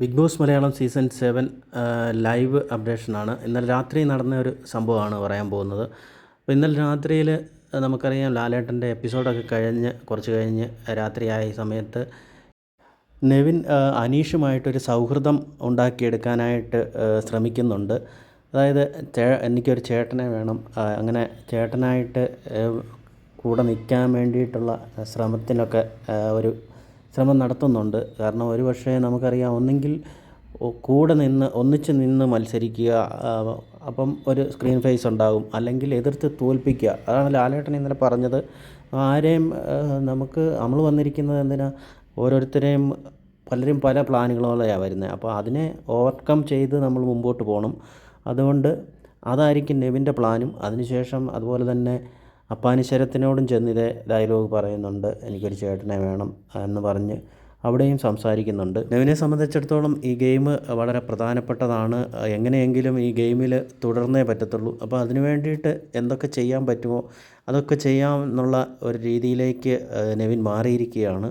Big boss Malayalam season seven live അപ്ഡേഷനാണ് ഇന്നലെ രാത്രി നടന്ന ഒരു സംഭവമാണ് പറയാൻ പോകുന്നത്. അപ്പോൾ ഇന്നലെ രാത്രിയിൽ നമുക്കറിയാം ലാലേട്ടന്റെ എപ്പിസോഡൊക്കെ കഴിഞ്ഞ് കുറച്ച് കഴിഞ്ഞ് രാത്രിയായ സമയത്ത് നെവിൻ അനീഷുമായിട്ടൊരു സൗഹൃദം ഉണ്ടാക്കിയെടുക്കാനായിട്ട് ശ്രമിക്കുന്നുണ്ട്. അതായത് ചേ എനിക്കൊരു ചേട്ടനെ വേണം. അങ്ങനെ ചേട്ടനായിട്ട് കൂടെ നിൽക്കാൻ വേണ്ടിയിട്ടുള്ള ശ്രമത്തിനൊക്കെ ഒരു ശ്രമം നടത്തുന്നുണ്ട്. കാരണം ഒരു പക്ഷേ നമുക്കറിയാം ഒന്നെങ്കിൽ കൂടെ നിന്ന് ഒന്നിച്ച് നിന്ന് മത്സരിക്കുക അപ്പം ഒരു സ്ക്രീൻ ഫേസ് ഉണ്ടാകും അല്ലെങ്കിൽ എതിർത്ത് തോൽപ്പിക്കുക. അതാണ് ലാലേട്ടൻ ഇന്നലെ പറഞ്ഞത്. ആരെയും നമുക്ക് നമ്മൾ വന്നിരിക്കുന്നത് എന്തിനാ? ഓരോരുത്തരെയും പലരും പല പ്ലാനുകളോടെയാണ് വരുന്നത്. അപ്പോൾ അതിനെ ഓവർകം ചെയ്ത് നമ്മൾ മുമ്പോട്ട് പോകണം. അതുകൊണ്ട് അതായിരിക്കും നെവിന്റെ പ്ലാനും. അതിനുശേഷം അതുപോലെ തന്നെ അപ്പാനിശരത്തിനോടും ചെന്ന് ഇതേ ഡയലോഗ് പറയുന്നുണ്ട്. എനിക്കൊരു ചേട്ടനെ വേണം എന്ന് പറഞ്ഞ് അവിടെയും സംസാരിക്കുന്നുണ്ട്. നെവിനെ സംബന്ധിച്ചിടത്തോളം ഈ ഗെയിം വളരെ പ്രധാനപ്പെട്ടതാണ്. എങ്ങനെയെങ്കിലും ഈ ഗെയിമിൽ തുടർന്നേ പറ്റത്തുള്ളൂ. അപ്പോൾ അതിനു വേണ്ടിയിട്ട് എന്തൊക്കെ ചെയ്യാൻ പറ്റുമോ അതൊക്കെ ചെയ്യാം എന്നുള്ള ഒരു രീതിയിലേക്ക് നെവിൻ മാറിയിരിക്കുകയാണ്.